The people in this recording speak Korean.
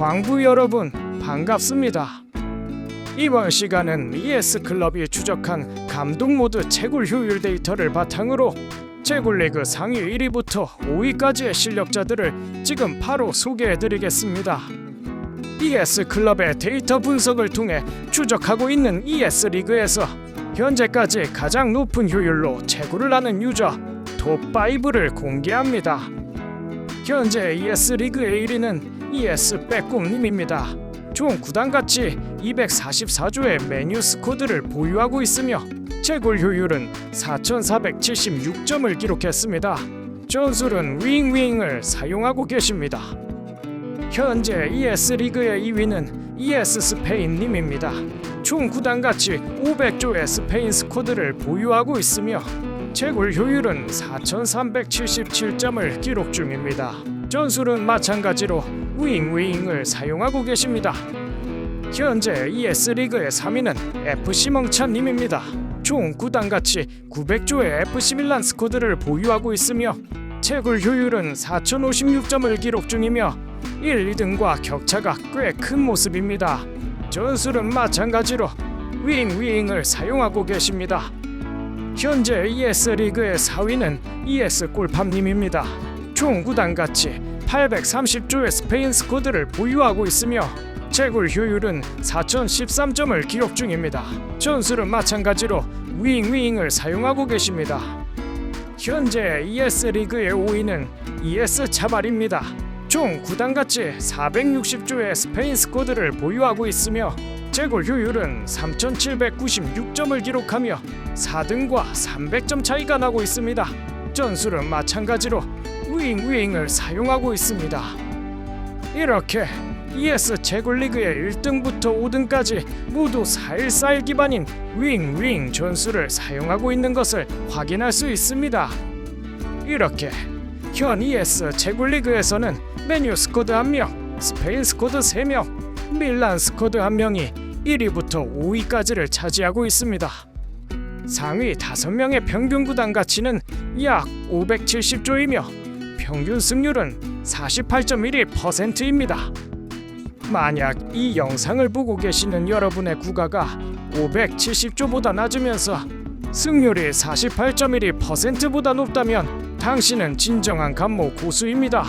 광부 여러분 반갑습니다. 이번 시간은 ES 클럽이 추적한 감독 모드 채굴 효율 데이터를 바탕으로 채굴 리그 상위 1위부터 5위까지의 실력자들을 지금 바로 소개해드리겠습니다. ES 클럽의 데이터 분석을 통해 추적하고 있는 ES 리그에서 현재까지 가장 높은 효율로 채굴을 하는 유저 톱5를 공개합니다. 현재 ES 리그의 1위는 ES 빼꼼님입니다. 총 구단같이 244조의 메뉴 스 코드를 보유하고 있으며 채굴 효율은 4,476점을 기록했습니다. 전술은 윙윙을 사용하고 계십니다. 현재 ES 리그의 2위는 ES 스페인님입니다. 총 구단같이 500조의 스페인 스코드를 보유하고 있으며 채굴 효율은 4,377점을 기록 중입니다. 전술은 마찬가지로 윙윙을 사용하고 계십니다. 현재 ES 리그의 3위는 FC 멍찬님입니다. 총 9단같이 900조의 FC 밀란 스코드를 보유하고 있으며 채굴 효율은 4,056점을 기록 중이며 1, 2등과 격차가 꽤 큰 모습입니다. 전술은 마찬가지로 윙윙을 사용하고 계십니다. 현재 ES 리그의 4위는 ES 꼴팝님입니다. 총 9단같이 830조의 스페인 스쿼드를 보유하고 있으며 채굴 효율은 4,013점을 기록 중입니다. 전술은 마찬가지로 윙윙을 사용하고 계십니다. 현재 ES 리그의 5위는 ES 차발입니다. 총 9단같이 460조의 스페인 스쿼드를 보유하고 있으며 채굴 효율은 3,796점을 기록하며 4등과 300점 차이가 나고 있습니다. 전술은 마찬가지로 윙윙을 사용하고 있습니다. 이렇게 ES 채굴 리그의 1등부터 5등까지 모두 414일 기반인 윙윙 전술을 사용하고 있는 것을 확인할 수 있습니다. 이렇게 현 ES 채굴 리그에서는 메뉴 스쿼드 1명, 스페인 스쿼드 3명, 밀란 스쿼드 1명이 1위부터 5위까지를 차지하고 있습니다. 상위 5명의 평균 구단 가치는 약 570조이며 평균 승률은 48.12%입니다. 만약 이 영상을 보고 계시는 여러분의 구가가 570조보다 낮으면서 승률이 48.12%보다 높다면 당신은 진정한 감모 고수입니다.